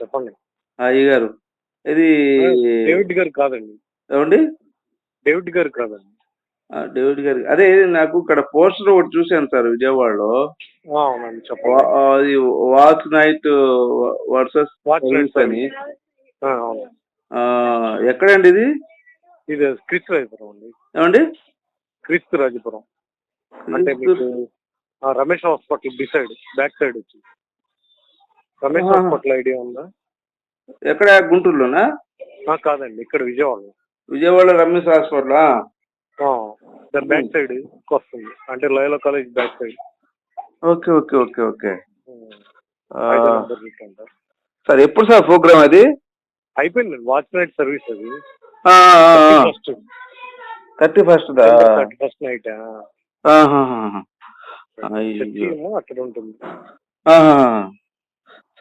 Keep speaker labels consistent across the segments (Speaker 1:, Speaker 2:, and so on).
Speaker 1: చెప్పండి.
Speaker 2: అయ్య గారు ఇది
Speaker 1: డేవిడ్ గారు కాదండి.
Speaker 2: ఏమండి
Speaker 1: డేవిడ్ గారు కాదండి.
Speaker 2: డేవిడ్ గారి. అదే నాకు ఇక్కడ పోస్టర్ ఒకటి చూశాను సార్ విజయవాడలో. అది వాచ్ నైట్ వర్సెస్ అని. ఎక్కడండి ఇది?
Speaker 1: ఇది క్రిస్తు రాజపురం అండి.
Speaker 2: ఏమండి?
Speaker 1: క్రిస్తు రాజపురం. అంటే Ramesh hospital beside back side వచ్చి. రమేష్. హాస్పిటల్ ఐడియా ఉందా?
Speaker 2: ఎక్కడ? గుంటూరులోనా?
Speaker 1: కాదండి ఇక్కడ విజయవాడలో.
Speaker 2: విజయవాడ రమేష్ హాస్పిటల్?
Speaker 1: దాని బ్యాక్ సైడ్ వస్తుంది అంటే లయలో college back side.
Speaker 2: Okay okay okay okay. Sir ఎప్పుడు సార్ ప్రోగ్రామ్ అది?
Speaker 1: అయిపోయింది వాచ్ నైట్ సర్వీస్ అది.
Speaker 2: Thirty first.
Speaker 1: Thirty first night అక్కడ ఉంటుంది.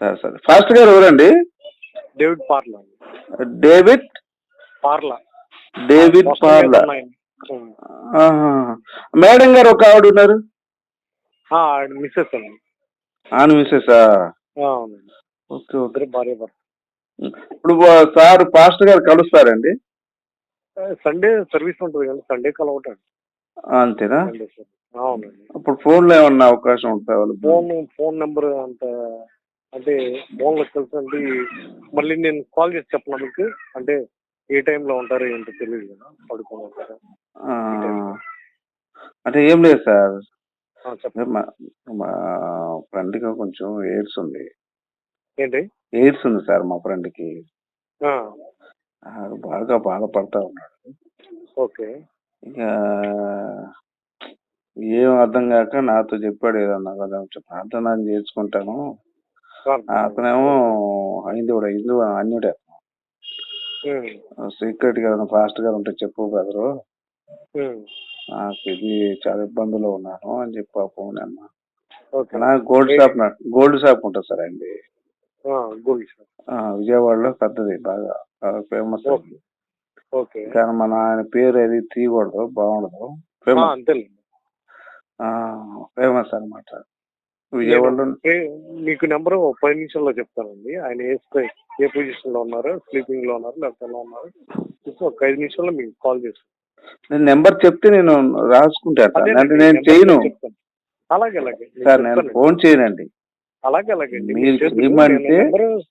Speaker 2: సరే సరే. ఫాస్ట్ గారు ఎవరండి?
Speaker 1: David Parla
Speaker 2: David?
Speaker 1: Parla.
Speaker 2: David Parla. Madam గారు ఒక ఆవిడ ఉన్నారు?
Speaker 1: మిస్సెస్ అండి.
Speaker 2: ఆన్ మిస్సెస్ ఓకే ఓకే.
Speaker 1: భార్య భర్త
Speaker 2: ఇప్పుడు సార్ పాస్టర్ గారు కలుస్తారండి?
Speaker 1: సండే సర్వీస్ ఉంటుంది కానీ సండే కలవటండి
Speaker 2: అంతేనా?
Speaker 1: అవునండి.
Speaker 2: ఇప్పుడు ఫోన్లో ఏమన్నా అవకాశం ఉంటుంది
Speaker 1: ఫోన్ ఫోన్ నెంబర్ అంత అంటే ఫోన్లో తెలుసు అంటే మళ్ళీ నేను కాల్ చేసి చెప్పను మీకు అంటే ఏ టైంలో ఉంటారో ఏంటో తెలియదు కదా. పడుకొని ఉంటారా
Speaker 2: అంటే ఏం లేదు సార్. మా మా ఫ్రెండ్కి కొంచెం ఎయిడ్స్ ఉంది.
Speaker 1: ఏంటి?
Speaker 2: ఎయిడ్స్ ఉంది సార్ మా ఫ్రెండ్కి.
Speaker 1: ఆ,
Speaker 2: బాగా బాధపడతా ఉన్నాడు.
Speaker 1: ఓకే.
Speaker 2: ఇక ఏం అర్థం కాక నాతో చెప్పాడు ఏదన్నా కదా కొంచెం ప్రార్థన చేసుకుంటాను. అతనేమో హైందువుడు హిందూ అన్యుడే సీక్రెట్గా ఫాస్ట్గా ఉంటే చెప్పు బ్రదరు. నాకు ఇది చాలా ఇబ్బందులో ఉన్నాను అని చెప్పి పాపం గోల్డ్ షాప్ గోల్డ్ షాప్ ఉంటుంది సార్ అండి. విజయవాడలో పెద్దది బాగా ఫేమస్ కానీ మన ఆయన పేరు అది తీయకూడదు బాగుండదు. ఫేమస్ ఫేమస్ అన్నమాట. విజయవాడలో
Speaker 1: మీకు నెంబర్ పది నిమిషాల్లో చెప్తానండి ఆయన ఏ ఏ పొజిషన్లో ఉన్నారు స్లీపింగ్లో ఉన్నారు లేకపోతే ఎలా ఉన్నారు ఒక ఐదు నిమిషాల్లో మీకు కాల్ చేస్తాను
Speaker 2: నేను నెంబర్ చెప్తే నేను.
Speaker 1: అదేనండి,
Speaker 2: అంటే నేను చేయను.
Speaker 1: అలాగే అలాగే
Speaker 2: సార్ నేను. ఫోన్ చేయనండి
Speaker 1: అలాగే అలాగే అండి.
Speaker 2: మీరు చేయమంటే-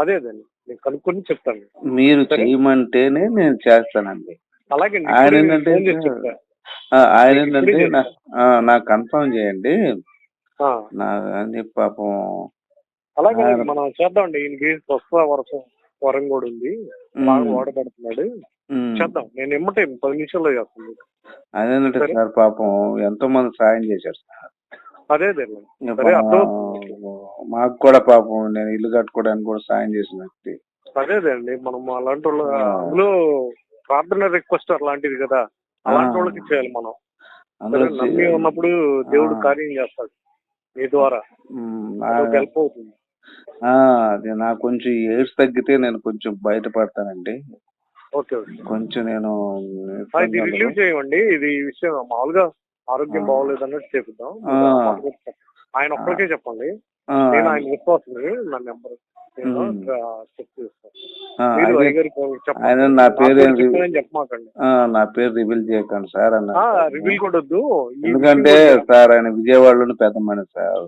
Speaker 1: అదే అదండి నేను కనుక్కొని చెప్తాను
Speaker 2: మీరు. చేయమంటేనే నేను చేస్తానండి
Speaker 1: అలాగే.
Speaker 2: ఆయన ఏంటంటే ఆయన ఏంటంటే నాకు కన్ఫర్మ్ చేయండి
Speaker 1: ఆ,
Speaker 2: నా పాపం
Speaker 1: అలాగే
Speaker 2: ఆయన-
Speaker 1: మనం చేద్దామండి. ఈయనకి స్వస్థ వరసం వరం కూడా ఉంది. బాగా
Speaker 2: ఉమ్,
Speaker 1: వాడబడుతున్నాడు.
Speaker 2: ఉమ్.
Speaker 1: చేద్దాం. నేను ఎమ్మటే పది నిమిషాల్లో చేస్తాను మీకు.
Speaker 2: అదేంటంటే
Speaker 1: సరే.
Speaker 2: సార్ పాపం ఎంతో మంది సాయం చేశారు సార్.
Speaker 1: అదే అదే
Speaker 2: ఇంకా
Speaker 1: సరే
Speaker 2: మా-
Speaker 1: అర్థమవుతుంది.
Speaker 2: మాకు కూడా పాపం నేను ఇల్లు కట్టుకోవడానికి కూడా సాయం చేసిన వ్యక్తి.
Speaker 1: అదే అదే అండి. మనం అలాంటి వాళ్ళు
Speaker 2: ఆ.
Speaker 1: అందులో ప్రార్థన రిక్వెస్ట్ అలాంటిది కదా. అలాంటి. వాళ్ళకి చేయాలి మనం.
Speaker 2: అందులో
Speaker 1: సరే, నమ్మి ఉన్నప్పుడు దేవుడు
Speaker 2: ఆ.
Speaker 1: కార్యం చేస్తాడు. మీ ద్వారా. హెల్ప్ అవుతుంది.
Speaker 2: అది నాకు కొంచెం ఏడ్స్ తగ్గితే నేను కొంచెం బయటపడతానండి.
Speaker 1: Okay okay.
Speaker 2: కొంచెం నేను
Speaker 1: ఇది రిలీవ్ చేయండి. ఇది విషయం మామూలుగా ఆరోగ్యం. బాగోలేదు అన్నట్టు చెప్తాం. ఆయన ఒక్కరికే చెప్పండి. నేను ఆయన విశ్వాసం నా నెంబర్
Speaker 2: ఆయన నా పేరు నా రివీల్ చేయకండి సార్ అన్న.
Speaker 1: రివీల్
Speaker 2: ఎందుకంటే సార్ ఆయన విజయవాడలోని పెద్ద మనిషి సార్.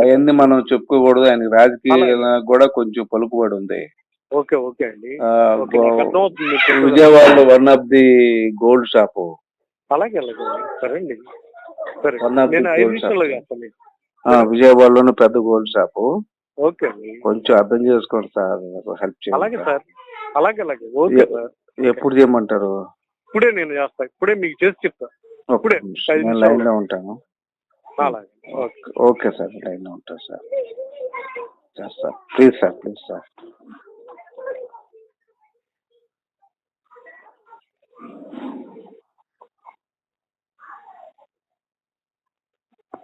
Speaker 2: అవన్నీ మనం చెప్పుకోకూడదు. ఆయన రాజకీయ కూడా కొంచెం పలుకుబడి ఉంది.
Speaker 1: ఓకే ఓకే అండి.
Speaker 2: విజయవాడలో one of the gold shop
Speaker 1: అలాగే అలాగే. సరే అండి. సరే. నేను ఐదు. చేస్తాను.
Speaker 2: విజయవాడలోనే పెద్ద గోల్డ్ షాప్.
Speaker 1: ఓకే
Speaker 2: కొంచెం అర్థం చేసుకోండి సార్ హెల్ప్ చేయండి అలాగే
Speaker 1: సార్. అలాగే అలాగే. Okay sir.
Speaker 2: ఎప్పుడు చేయమంటారు?
Speaker 1: ఇప్పుడే నేను చేస్తా. ఇప్పుడే మీకు చేసి
Speaker 2: చెప్తాను
Speaker 1: ఇప్పుడే
Speaker 2: నేను లైన్లో ఉంటాను.
Speaker 1: అలాగే. ఓకే.
Speaker 2: ఓకే సార్ లైన్లో ఉంటాను సార్. చేస్తా. Please sir please sir.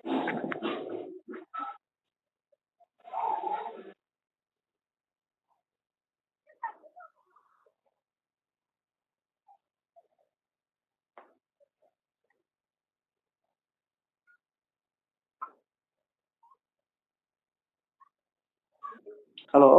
Speaker 2: Thank you.
Speaker 1: Hello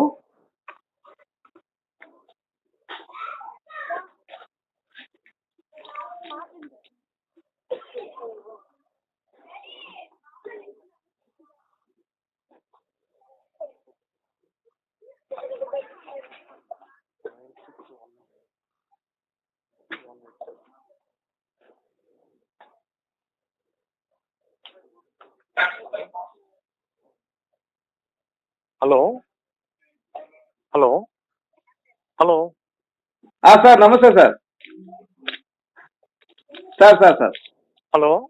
Speaker 1: hello? Hello?
Speaker 2: Hello? Sir నమస్తే sir. Sir sir sir.
Speaker 1: Hello?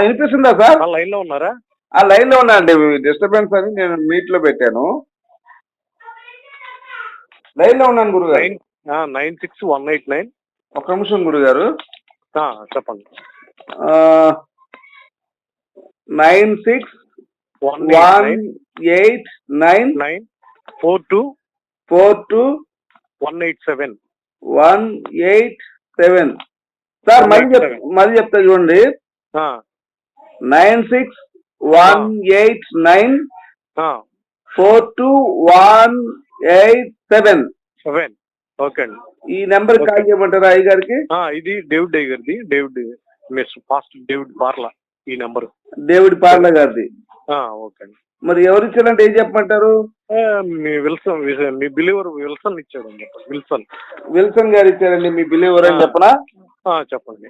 Speaker 2: వినిపిస్తుందా సార్?
Speaker 1: ఆ, లైన్లో ఉన్నారా?
Speaker 2: ఆ లైన్లో ఉన్నా అండి డిస్టర్బెన్స్ అని నేను మీట్లో పెట్టాను. లైన్లో ఉన్నాను గురుగారు.
Speaker 1: Nine nine six one eight nine.
Speaker 2: ఒక నిమిషం గురుగారు.
Speaker 1: చెప్పండి.
Speaker 2: Nine six
Speaker 1: one
Speaker 2: eight nine
Speaker 1: nine four two
Speaker 2: four two
Speaker 1: one eight seven
Speaker 2: one eight seven sir మళ్ళీ చెప్
Speaker 1: 187.
Speaker 2: మళ్ళీ చెప్తా చూడండి. Nine six one eight nine four two one eight seven
Speaker 1: seven okay అండి
Speaker 2: ఈ నెంబర్ కాల్. చేయమంటారా అయ్య గారికి?
Speaker 1: ఇది డేవిడ్ డే గారిది. డేవిడ్ మిస్ ఫాస్ట్ డేవిడ్ బార్లా ఈ నెంబర్.
Speaker 2: డేవిడ్ పార్ల గారిది.
Speaker 1: ఓకే అండి.
Speaker 2: మరి ఎవరు ఇచ్చారంటే ఏం చెప్పమంటారు?
Speaker 1: మీ విల్సన్ మీ బిలీవర్ విల్సన్ ఇచ్చాడు విల్సన్.
Speaker 2: విల్సన్ గారు ఇచ్చారండి మీ బిల్ ఎవరని
Speaker 1: ఆ.
Speaker 2: చెప్పనా?
Speaker 1: ఆ, చెప్పండి.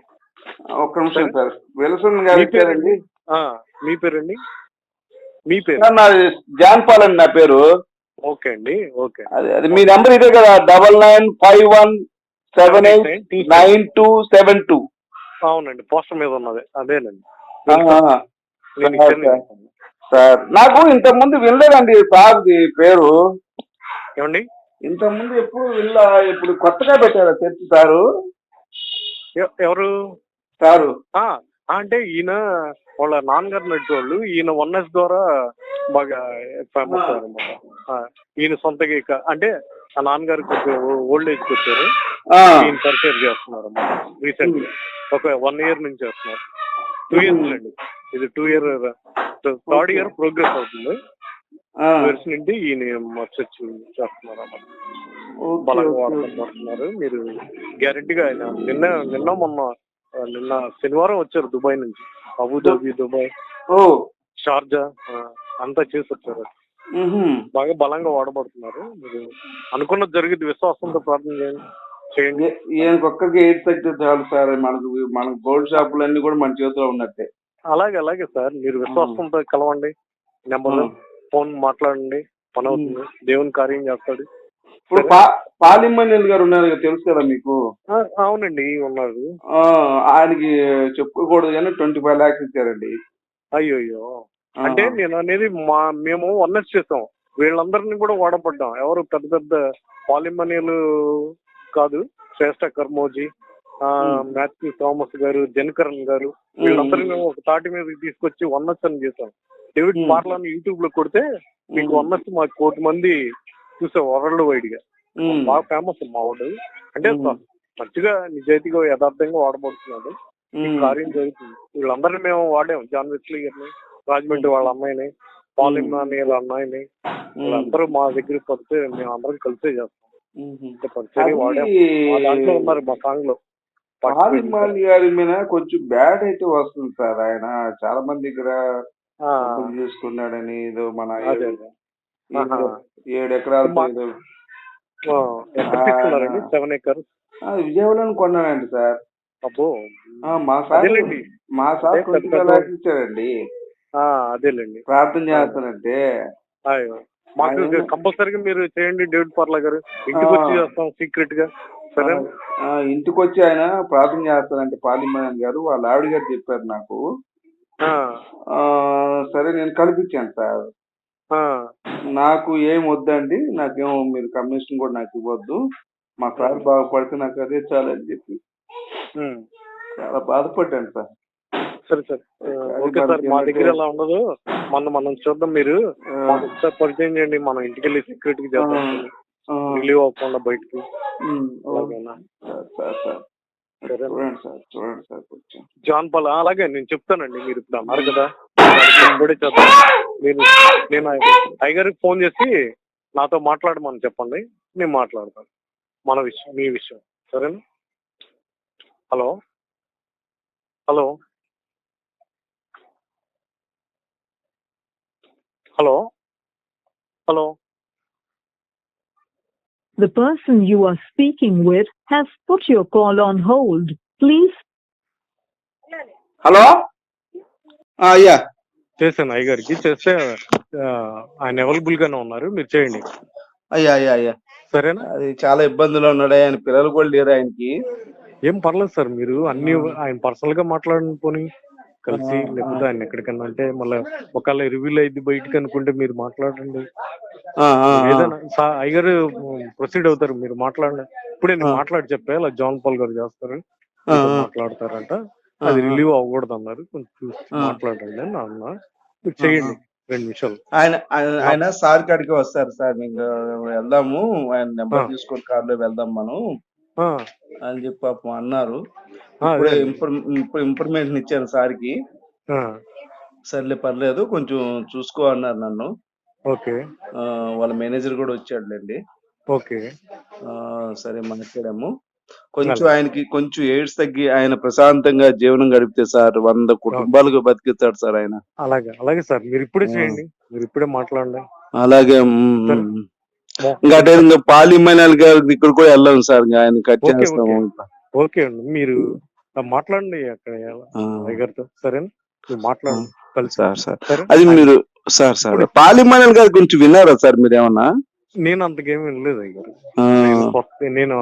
Speaker 2: ఒక్క నిమిషం సార్. విల్సన్ గారు ఇచ్చారండి.
Speaker 1: ఆ, మీ పేరండి? మీ పేరు?
Speaker 2: నాది జాన్ పాల్ అండి నా పేరు.
Speaker 1: ఓకే అండి ఓకే.
Speaker 2: అది అది మీ నెంబర్ ఇదే కదా double nine five one seven eight nine two seven. Two
Speaker 1: అవునండి పోస్టర్ మీద ఉన్నది అదేనండి.
Speaker 2: సార్, నాకు ఇంతకుముందు వినలేదండి సార్ పేరు.
Speaker 1: ఏమండి?
Speaker 2: ఇంతకుముందు ఎప్పుడు వినలా ఇప్పుడు కొత్తగా పెట్టారా చర్చి సారు?
Speaker 1: ఎవరు?
Speaker 2: సారు.
Speaker 1: ఆ, అంటే ఈయన వాళ్ళ నాన్నగారు నడిచేవాళ్ళు. ఈయన వన్ఎస్ ద్వారా బాగా ఫేమస్ అనమాట ఈయన సొంతగా అంటే ఆ నాన్నగారు కొంచెం ఓల్డ్ ఏజ్కి వచ్చారు. ఈయన పరిచయం చేస్తున్నారు అన్నమాట రీసెంట్గా ఒక వన్ ఇయర్ నుంచి చేస్తున్నారు. టూ ఇయర్స్ అండి. ఇది two year third year progress అవుతుంది. ఇయర్స్ నుండి ఈయన చర్చ్ చేస్తున్నారు బలంగా మీరు గ్యారెంటీగా ఆయన నిన్న నిన్న మొన్న నిన్న శనివారం వచ్చారు దుబాయ్ నుంచి. అబుదాబి దుబాయ్
Speaker 2: ఓ.
Speaker 1: షార్జా అంతా చేసి వచ్చారు. బాగా బలంగా వాడబడుతున్నారు. మీరు అనుకున్నది జరిగింది. విశ్వాసంతో ప్రార్థన చేయండి. చేయండి.
Speaker 2: ఏ- ఈయనకి ఒక్కరికి ఎయిట్ తగ్గితే చాలు సార్. మనకు మనకు గోల్డ్ షాపులు అన్ని కూడా మన చేతిలో ఉన్నట్టే.
Speaker 1: అలాగే అలాగే సార్. మీరు విశ్వాసంతో కలవండి. నెంబర్. ఫోన్ మాట్లాడండి. పని అవుతుంది దేవుని కార్యం చేస్తాడు.
Speaker 2: ఇప్పుడు పా పాలిమన్యుల్ గారు ఉన్నారు తెలుసు కదా మీకు?
Speaker 1: అవునండి ఉన్నారు.
Speaker 2: ఆయనకి చెప్పుకోకూడదు కానీ ట్వంటీ ఫైవ్ లాక్స్ ఇచ్చారండి.
Speaker 1: అయ్యో అంటే నేను అనేది మా మేము వన్నెస్ చేసాం. వీళ్ళందరినీ కూడా వాడపడ్డాం ఎవరు పెద్ద పెద్ద పాలిమనీలు కాదు శ్రేష్ఠ కర్మోజీ. మాథ్యూ థామస్ గారు జనకరణ్ గారు వీళ్ళందరినీ మేము ఒక తాటి మీదకి తీసుకొచ్చి వన్నెస్ అని చేసాం డేవిడ్. పార్లాని యూట్యూబ్లో కొడితే మీకు. వన్నెస్ మాకు కోటి మంది చూసే వరల్డ్ వైడ్గా
Speaker 2: మ్.
Speaker 1: బాగా ఫేమస్ మా వాడు అంటే. మంచిగా నిజాయితీగా యథార్థంగా వాడబడుతున్నాడు.
Speaker 2: మ్.
Speaker 1: కార్యం జరుగుతుంది. వీళ్ళందరినీ మేము వాడాం. జాన్ వెస్లీ గారిని రాజమండ్రి వాళ్ళ అమ్మాయిని పాలిన్ అని వాళ్ళ అమ్మాయిని వీళ్ళందరూ మా దగ్గరికి వస్తే మేము అందరం కలిసే చేస్తాం. పరిచయం వాడాం. మా దాంట్లో ఉన్నారు మా సాంగ్లో
Speaker 2: పాలిమాల్ గారి మీద కొంచెం బ్యాడ్ అయితే వస్తుంది సార్. ఆయన చాలా మంది దగ్గర తీసుకున్నాడని ఏదో మన
Speaker 1: అదే
Speaker 2: ఏడు ఎకరాలు
Speaker 1: మా-
Speaker 2: ఏదో
Speaker 1: ఆ, ఎంత తీసుకున్నారండి సెవెన్
Speaker 2: ఆ, విజయవాడలో కొన్నానండి సార్.
Speaker 1: అబ్బో.
Speaker 2: ఆ, మా సార్
Speaker 1: అదేలేండి.
Speaker 2: మా సార్
Speaker 1: అదే పెద్ద
Speaker 2: ఇచ్చారండి
Speaker 1: ఆ, అదేలేండి.
Speaker 2: ప్రార్థన చేస్తానంటే.
Speaker 1: అయ్యో మాకు
Speaker 2: ఆయన-
Speaker 1: కంపల్సరీగా మీరు చేయండి డేవిడ్ పార్లా గారు. ఇంటికి వచ్చి చేస్తాం
Speaker 2: సీక్రెట్గా ఇంటికి వచ్చి ఆయన ప్రార్థన చేస్తానంటే పాలిమాన్ గారు వాళ్ళ ఆవిడ గారు చెప్పారు నాకు. సరే నేను కల్పించాను సార్. నాకు ఏం వద్దండి నాకేం మీరు కమిషన్ కూడా నాకు ఇవ్వద్దు. మా సార్ బాగుపడితే నాకు అదే చాలని చెప్పి. చాలా బాధపడ్డాను సార్.
Speaker 1: సరే సార్. ఓకే సార్ మా దగ్గర అలా ఉండదు. మనం మనం చూద్దాం మీరు. ఒకసారి పరిచయం చేయండి మనం ఇంటికి వెళ్ళి సీక్రెట్గా చేద్దాం. రిలీవ్ అవ్వకుండా బయటికి.
Speaker 2: చూడండి సార్ చూడండి సార్ కొంచెం
Speaker 1: జాన్ పాల్ అలాగే నేను చెప్తానండి మీరు ఇప్పుడు అన్నారు కదా. చేద్దాం. నేను నేను అయ్యగారికి ఫోన్ చేసి నాతో మాట్లాడమని చెప్పండి నేను మాట్లాడతాను. మన విషయం మీ విషయం. సరేనా? Hello? Hello? Hello? Hello?
Speaker 3: The person you are speaking with has put your call on hold. Please.
Speaker 2: Hello ఆ, అయ్యా
Speaker 1: చేశాను అయ్యగారికి చేస్తే ఆ, ఆయన అవైలబుల్ గానే ఉన్నారు. మీరు చేయండి.
Speaker 2: అయ్యా అయ్యా అయ్యా.
Speaker 1: సరేనా?
Speaker 2: అది చాలా ఇబ్బందులు ఉన్నాడు. ఆయన పిల్లలు కూడా లేరు ఆయనకి.
Speaker 1: ఏం పర్లేదు సార్ మీరు అన్ని ఆయన పర్సనల్గా మాట్లాడిన పోనీ. కలిసి లేకపోతే ఆయన ఎక్కడికన్నా అంటే మళ్ళీ ఒకవేళ రివ్యూల్ అయింది బయటికి అనుకుంటే మీరు మాట్లాడండి. ఏదైనా అయ్యగారు ప్రొసీడ్ అవుతారు మీరు మాట్లాడండి. ఇప్పుడే నేను. మాట్లాడి చెప్పా ఇలా జాన్ పాల్ గారు చేస్తారు. మాట్లాడతారంట. అది. రిలీవ్ అవ్వకూడదు అన్నారు కొంచెం చూసి. మాట్లాడండి అని అన్నా. మీరు చేయండి రెండు నిమిషాలు.
Speaker 2: ఆయన ఆయన- సార్ కాడికి వస్తారు సార్. మీకు వెళ్దాము. ఆయన నెంబర్. తీసుకొని కార్లో వెళ్దాం మనం. అని చెప్పి పాపం అన్నారు. ఇప్పుడు ఇన్ఫర్మేషన్ ఇచ్చాను సార్కి. సర్లే పర్లేదు కొంచెం చూసుకో అన్నారు నన్ను.
Speaker 1: ఓకే.
Speaker 2: వాళ్ళ మేనేజర్ కూడా వచ్చాడులేండి.
Speaker 1: ఓకే.
Speaker 2: ఆ, సరే మాట్లాడాము. కొంచెం. ఆయనకి కొంచెం ఎయిడ్స్ తగ్గి ఆయన ప్రశాంతంగా జీవనం గడిపితే సార్ వంద కుటుంబాలకు బతికిస్తాడు సార్ ఆయన.
Speaker 1: అలాగే అలాగే సార్. మీరు ఇప్పుడే. చేయండి. మీరు ఇప్పుడే మాట్లాడండి.
Speaker 2: అలాగే ఇంకా అంటే ఇంకా పాలిమైనల్ గారి ఇక్కడ కూడా వెళ్ళాం సార్ ఇంకా ఆయన కట్
Speaker 1: ఓకే,
Speaker 2: చేస్తాము
Speaker 1: ఓకే. అండి మీరు మాట్లాడండి అక్కడ అయ్యగారితో. సరేనా? మీరు మాట్లాడండి కలిసి
Speaker 2: సార్ సార్. అది మీరు సార్ సార్ పాలిమైనల్ గారి గురించి విన్నారా సార్ మీరు ఏమన్నా?
Speaker 1: నేను అంతకేమీ వినలేదు అయ్యారు నేను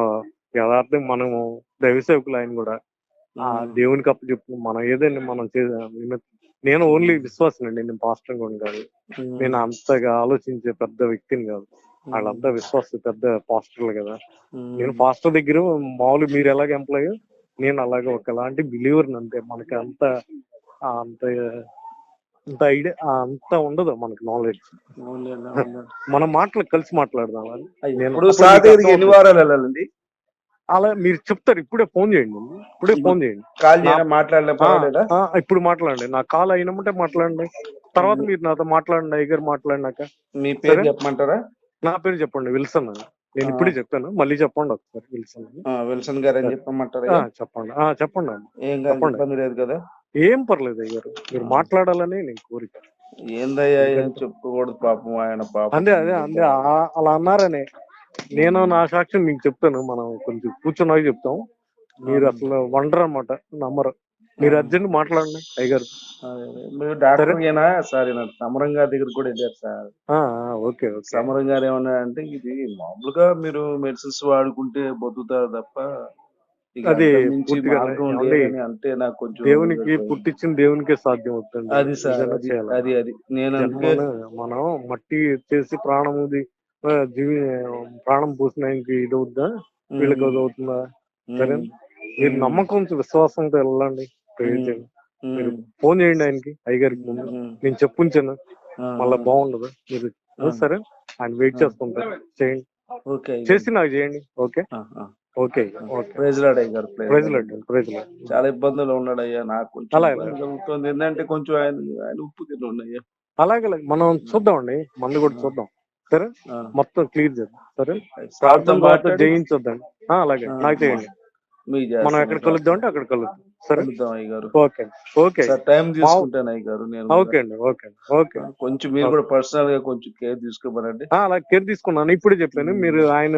Speaker 1: యథార్థం మనము దైవ సేవకులు ఆయన కూడా ఆ దేవునికి అప్పు చెప్పు మనం ఏదైనా మనం చే నేను ఓన్లీ విశ్వాసనండి నేను పాస్టర్ కూడా కాదు. నేను అంతగా ఆలోచించే పెద్ద వ్యక్తిని కాదు. వాళ్ళంతా విశ్వాస పెద్ద పాస్టర్లు కదా. నేను పాస్టర్ దగ్గర మామూలు మీరు ఎలాగ ఎంప్లాయ్ నేను అలాగే ఒకలాంటి బిలీవర్ అంతే. మనకి అంత అంత అంత ఐడియా అంత ఉండదు మనకి నాలెడ్జ్ మన మాటలు కలిసి మాట్లాడదాం. నేను
Speaker 2: ఎన్ని. వారాలు వెళ్ళాలండి?
Speaker 1: అలా మీరు చెప్తారు ఇప్పుడే ఫోన్ చేయండి ఇప్పుడే ఫోన్ చేయండి.
Speaker 2: కాల్
Speaker 1: ఇప్పుడు మాట్లాడండి. నా కాల్ అయినమంటే మాట్లాడండి. తర్వాత మీరు నాతో మాట్లాడండి అయ్యగారు మాట్లాడినాక.
Speaker 2: మీ పేరు. చెప్పమంటారా?
Speaker 1: నా పేరు చెప్పండి విల్సన్ నేను ఇప్పుడే చెప్పాను మళ్ళీ చెప్పండి ఒకసారి విల్సన్
Speaker 2: విల్సన్ గారు అని. చెప్పమంటారా
Speaker 1: చెప్పండి. చెప్పండి
Speaker 2: ఏం
Speaker 1: చెప్పండి.
Speaker 2: లేదు కదా.
Speaker 1: ఏం పర్లేదు అయ్యారు మీరు మాట్లాడాలని నేను కోరిక.
Speaker 2: ఏందయ్యా ఏం చెప్పుకోకూడదు పాపం ఆయన పాపం.
Speaker 1: అందే అదే అందే ఆ- అలా అన్నారనే. నేను నా సాక్ష్యం మీకు చెప్తాను మనం కొంచెం కూర్చున్నాక చెప్తాం. మీరు అసలు వండర్ అన్నమాట నమ్మరు. మీరు అర్జెంట్ మాట్లాడండి అయ్యగారు.
Speaker 2: అదే. మీరు డాక్టర్ సార్. ఈయన సమరం గారి దగ్గర కూడా వెళ్ళారు సార్.
Speaker 1: ఓకే
Speaker 2: సమరం గారు ఏమన్నా అంటే ఇది మామూలుగా మీరు మెడిసిన్స్ వాడుకుంటే బతుకుతారు తప్ప ఇక
Speaker 1: అది
Speaker 2: అంటే నాకు కొంచెం
Speaker 1: దేవునికి పుట్టించిన దేవునికే సాధ్యం అవుతుంది
Speaker 2: అది సార్ అది. అది నేను
Speaker 1: మనం మట్టి చేసి ప్రాణం జీవి ప్రాణం పోసిన ఆయనకి ఇది అవుద్దా? వీళ్ళకి అవుతుందా? సరే. మీరు నమ్మకం విశ్వాసంతో వెళ్ళండి. మీరు ఫోన్ చేయండి ఆయనకి. అయ్యగారికి ముందు. నేను చెప్పుంచాను. మళ్ళీ బాగుండదు? మీరు. సరే. ఆయన వెయిట్ చేస్తుంటారు చేయండి.
Speaker 2: ఓకే
Speaker 1: చేసి నాకు చేయండి. ఓకే? ఓకే.
Speaker 2: ప్రైజ్ లాడ్ అయ్య
Speaker 1: ప్రైజ్. లేదు ప్రైజ్ లేదు
Speaker 2: చాలా ఇబ్బందులు ఉన్నాడు అయ్యా నాకు కొంచెం
Speaker 1: అలా
Speaker 2: ఇబ్బంది కలుగుతుంది ఏంటంటే కొంచెం ఆయన ఆయన ఉప్పు తిని ఉన్నాయ్యా
Speaker 1: అలాగే అలాగే. మనం చూద్దామండి. మందు కూడా చూద్దాం. సరే. మొత్తం క్లియర్ చేద్దాం. సరే? ప్రార్థన జయించొద్దండి అలాగే. నాకు చేయండి. మనం. ఎక్కడ కలుద్దాం అంటే అక్కడ కలుద్దాం. సరే ఓకే
Speaker 2: టైం తీసుకుంటాను అయ్య గారు నేను
Speaker 1: ఓకే అండి ఓకే ఓకే
Speaker 2: కొంచెం మీరు కూడా పర్సనల్గా కొంచెం కేర్ తీసుకోమనండి.
Speaker 1: అలా కేర్ తీసుకున్నాను. ఇప్పుడే చెప్పాను. మీరు ఆయన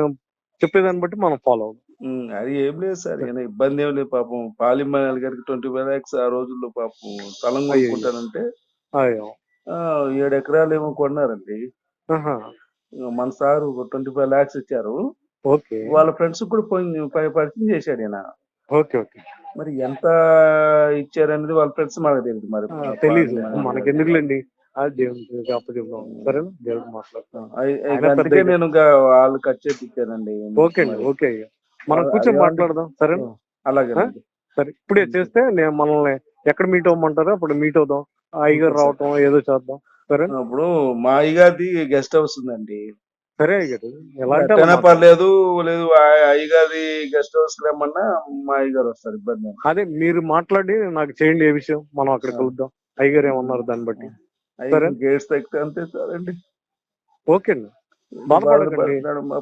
Speaker 1: చెప్పేదాన్ని బట్టి మనం ఫాలో
Speaker 2: అది ఏం లేదు సార్. ఏమైనా ఇబ్బంది ఏం లేదు పాపం. పాలిమల్ గారికి ట్వంటీ ఫైవ్ ల్యాక్స్ ఆ రోజుల్లో పాపం స్థలం. కొనుక్కుంటానంటే ఏడు ఎకరాలు ఏమో కొన్నారండి. మన సార్ ట్వంటీ ఫైవ్ ల్యాక్స్ ఇచ్చారు.
Speaker 1: ఓకే.
Speaker 2: వాళ్ళ ఫ్రెండ్స్ కూడా పరిచయం చేశాడు ఈయన.
Speaker 1: Okay okay.
Speaker 2: మరి ఎంత ఇచ్చారనేది వాళ్ళ ఫ్రెండ్స్ మనకు తెలియదు మరి.
Speaker 1: ఆ, తెలీదు. మనకి ఎందుకులేండి అది దేవునికి అప్పచెప్దాం సరేనా? దేవుడికి మాట్లాడతాం.
Speaker 2: నేను ఇంకా వాళ్ళు ఖర్చు చేయించానండి
Speaker 1: ఓకే అండి ఓకే అయ్యా. మనం కూర్చొని మాట్లాడదాం. సరేనా?
Speaker 2: అలాగే
Speaker 1: సరే. ఇప్పుడే చేస్తే నేను మనల్ని ఎక్కడ మీట్ అవ్వమంటారో అప్పుడు మీట్ అవుదాం. అయ్యగారు రావటం ఏదో చేద్దాం. సరే
Speaker 2: ఇప్పుడు మా అయ్యగారిది గెస్ట్ హౌస్ ఉందండి.
Speaker 1: సరే
Speaker 2: పర్లేదు లేదు అయ్యగారి గెస్ట్ హౌస్ రమ్మన్నా మా అయ్యగారు వస్తారు ఇబ్బంది.
Speaker 1: అదే మీరు మాట్లాడి నాకు చేయండి ఏ విషయం మనం అక్కడ. కలుద్దాం. అయ్యగారు ఏమన్నారు దాన్ని బట్టి. సరే.
Speaker 2: గేట్స్ తగ్గితే అంతే సార్ అండి
Speaker 1: ఓకే అండి. బాధపడకండి.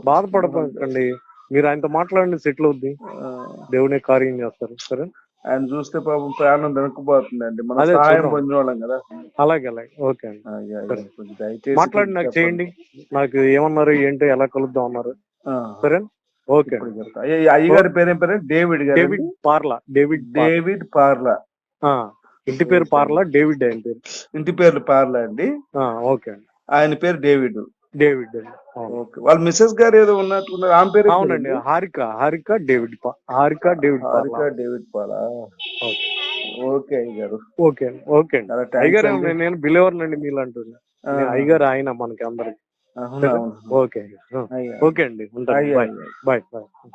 Speaker 1: బాధపడకండి మీరు ఆయనతో మాట్లాడండి సెటిల్ అవుద్ది.
Speaker 2: ఆ,
Speaker 1: దేవునే కార్యం చేస్తారు. సరే.
Speaker 2: ఆయన చూస్తే పాపం ప్రాణం దొరకపోతుందండి మనం
Speaker 1: అదే
Speaker 2: సహాయం
Speaker 1: చూద్దాం.
Speaker 2: పొందిన వాళ్ళం కదా.
Speaker 1: అలాగే అలాగే. ఓకే అండి.
Speaker 2: అయ్యా,
Speaker 1: సరే.
Speaker 2: అయ్యా, కొంచెం దయచేసి
Speaker 1: మాట్లాడి నాకు
Speaker 2: చెప్పండి.
Speaker 1: చేయండి. నాకు ఏమన్నారు ఏంటో ఎలా కలుద్దాం అన్నారు.
Speaker 2: ఆ,
Speaker 1: సరే? ఓకే.
Speaker 2: ఇప్పుడు చెప్తా. అయ్యా, ఈ అయ్యగారి పేరేం పేరు డేవిడ్ గారు
Speaker 1: David Parla. David Parla.
Speaker 2: David Parla.
Speaker 1: ఆ, ఇంటి పేరు పార్లా డేవిడ్ ఆయన పేరు.
Speaker 2: ఇంటి పేర్లు పార్లా అండి.
Speaker 1: ఆ, ఓకే అండి.
Speaker 2: ఆయన పేరు డేవిడ్.
Speaker 1: డేవిడ్ అండి.
Speaker 2: ఓకే. వాళ్ళ మిస్సెస్ గారు ఏదో ఉన్నట్టున్నారు. ఆమె పేరు
Speaker 1: అవునండి? హారిక హారిక డేవిడ్ పా- Harika David
Speaker 2: Harika David Parla?
Speaker 1: Okay.
Speaker 2: అయ్యగారు.
Speaker 1: ఓకే అండి ఓకే అండి. అయ్యగారు. నేను- బిలీవర్ అండి మీలాంటి
Speaker 2: ఆ,
Speaker 1: అయ్యగారు ఆయన మనకి అందరికి. ఓకే. ఓకే అండి ఉంటాను.
Speaker 2: అయ్యా,
Speaker 1: బాయ్. Bye bye.